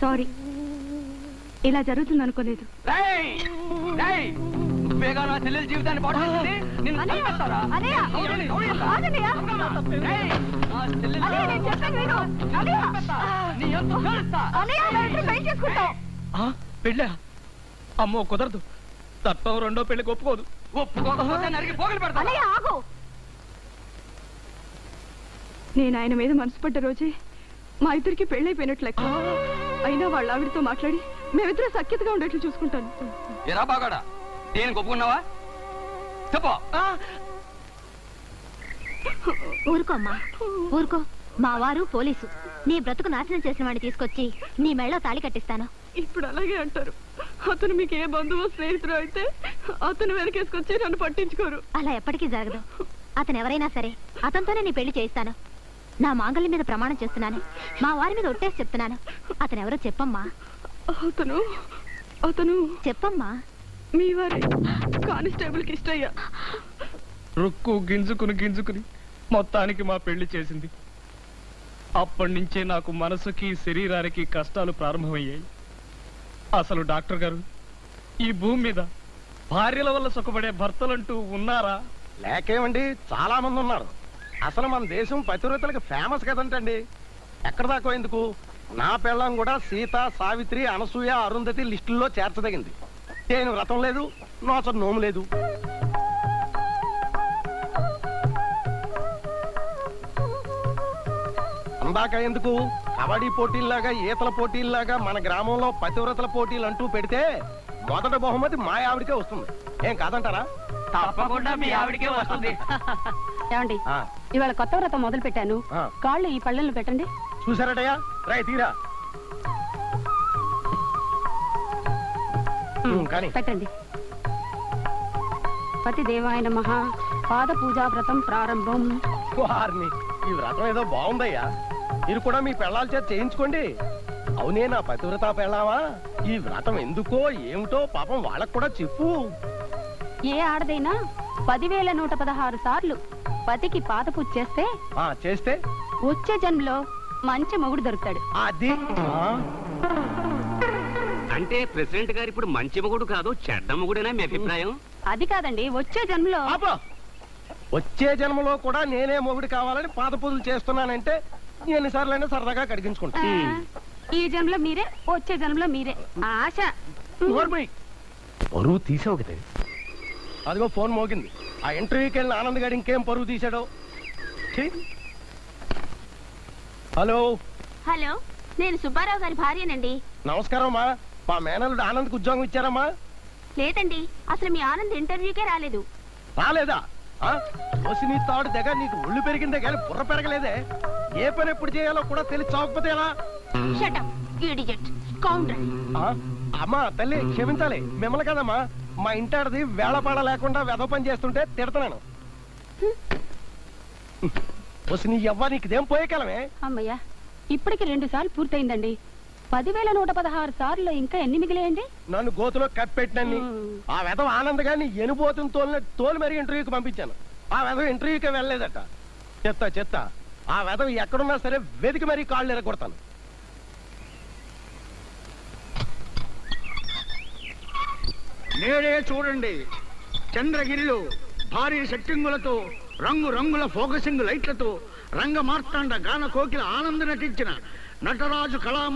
Sorry. ఇలా జరుగుతుంది అనుకోలేదు జీవితాన్ని పెళ్ళి పెళ్ళా? అమ్మో కుదరదు. తత్వం రెండో పెళ్ళికి ఒప్పుకోదు. ఒప్పుకోకపోతే నరికి పోగలు పెడతా ఆగు. నేను ఆయన మీద మనసు పడ్డ రోజే మా ఇద్దరికి పెళ్ళైపోయినట్లు లెక్క. అయినా వాళ్ళ ఆవిడతో మాట్లాడి మేమిద్దరం సఖ్యతగా ఉండేట్లు చూసుకుంటాను. ఎరా బాగాడా? దేనికి ఒప్పుకున్నావా చెప్పు. ఊరుకో అమ్మా. ఊరుకో. మా వారు పోలీసు. నీ బ్రతుకు నాశనం చేసిన వాడిని తీసుకొచ్చి నీ మెళ్ళో తాళి కట్టిస్తాను. ఇప్పుడు అలాగే అంటారు. అతను మీకు ఏ బంధువు స్నేహితుడు అయితే అతను వెనకేసుకొచ్చి నన్ను పట్టించుకోరు. అలా ఎప్పటికీ జరగదు. అతను ఎవరైనా సరే అతనితోనే నీ పెళ్ళి చేయిస్తాను. నా మాంగళ్యం మీద ప్రమాణం చేస్తున్నాను. మా వారి మీద ఒట్టేసి చెప్తున్నాను. అతను ఎవరో చెప్పమ్మా. అతను అతను చెప్పమ్మా. మీ వారే కానిస్టేబుల్కి ఇష్టయ్యా. రుక్కు గింజుకుని గింజుకుని మొత్తానికి మా పెళ్ళి చేసింది. అప్పటి నుంచే నాకు మనసుకి శరీరానికి కష్టాలు ప్రారంభమయ్యాయి. అసలు డాక్టర్ గారు ఈ భూమి మీద భార్యల వల్ల సుఖపడే భర్తలంటూ ఉన్నారా? లేకేమండి చాలా మంది ఉన్నారు అసలు మన దేశం పతివ్రతలకు ఫేమస్ కదంటండి. ఎక్కడ దాకా ఎందుకు? నా పెళ్ళం కూడా సీత సావిత్రి అనసూయ అరుంధతి లిస్టుల్లో చేర్చదగింది. నేను వ్రతం లేదు నోచ నోము లేదు. అందాక ఎందుకు? కబడ్డీ పోటీల్లాగా ఈతల పోటీల్లాగా మన గ్రామంలో పతివ్రతల పోటీలు అంటూ పెడితే మొదట బహుమతి మా ఆవిడకే వస్తుంది. ఏం కాదంటారా? తప్పకుండా మీ ఆవిడకే వస్తుంది. ఏమండి? ఇవాళ కొత్త వ్రతం మొదలు పెట్టాను. కాళ్ళు ఈ పళ్ళల్లో పెట్టండి. చూసారటయ్యా తీరా. కానీ. పెట్టండి. పతి దేవాయన మహా పాద పూజా వ్రతం ప్రారంభం. వారిని. ఈ వ్రతం ఏదో బాగుందయ్యా. మీరు కూడా మీ పెళ్ళాల చేత చేయించుకోండి. అవునే నా పతివ్రత పెళ్ళావా ఈ వ్రతం ఎందుకో ఏమిటో పాపం వాళ్ళకు కూడా చెప్పు. ఏ ఆడదైనా పదివేల నూట పదహారు సార్లు పతికి పాద పూజ చేస్తే ఆ చేస్తే? వచ్చే జన్మలో మంచి మొగుడు దొరుకుతాడు. అది? ఆ, అంటే ప్రెసిడెంట్ గారు ఇప్పుడు మంచి మొగుడు కాదు చెడ్డ మొగుడేనా మీ అభిప్రాయం? అది కాదండి వచ్చే జన్మలో. ఆపు. వచ్చే జన్మలో కూడా నేనే మొగుడు కావాలని పాద పూజలు చేస్తున్నానంటే ఎన్నిసార్లైనా సరదాగా కడిగించుకుంటా. ఆ, ఈ జన్మలో మీరే వచ్చే జన్మలో మీరే. ఆశ. పరువు తీసావు కదా. అదిగో ఫోన్ మోగింది. ఆ ఇంటర్వ్యూకి వెళ్ళిన ఆనంద్ గారు ఇంకేం పరువు తీశాడో. హలో. హలో నేను సుబ్బారావు గారి భార్యనండి. నమస్కారం అమ్మా. మా మేనల్లుడు ఆనంద్కి ఉద్యోగం ఇచ్చారమ్మా? లేదండి అసలు మీ ఆనంద్ ఇంటర్వ్యూకే రాలేదు. రాలేదా? ఆ? కోసి నీ తాడు దగ్గర నీకు ఒళ్ళు పెరిగిందే కానీ బుర్ర పెరగలేదే. ఏ పని ఎప్పుడు చేయాలో కూడా తెలిసి చావకపోతే ఎలా? అమ్మా తల్లి క్షమించాలి. మిమ్మల్ని కదమ్మా. మా ఇంటాడది వేళపాడ లేకుండా వెధ పని చేస్తుంటే తిడతాను నీ ఎవ్వ నీకుదేం పోయే కాలమే అమ్మయ్యా ఇప్పటికి రెండు సార్లు పూర్తయిందండి. పదివేల నూట పదహారు సార్లు ఇంకా ఎన్ని మిగిలేయండి? నన్ను గోతులో కప్పెట్టినన్ని. ఆ వెధవ ఆనంద్ గారిని ఎనుబోతుని తోలిన తోలు మరి ఇంటర్వ్యూకి పంపించాను. ఆ వెధవ ఇంటర్వ్యూకి వెళ్ళలేదట. చెత్త చెత్త. ఆ వెధవ ఎక్కడున్నా సరే వెతికి మరీ కాళ్ళు ఎరగొడతాను. నేడే చూడండి. చంద్రగిరిలో భారీ సెట్టింగులతో రంగు రంగుల ఫోకసింగ్ లైట్లతో రంగ మార్తాండ గాన కోకిల ఆనంద నటించిన నటరాజు కళా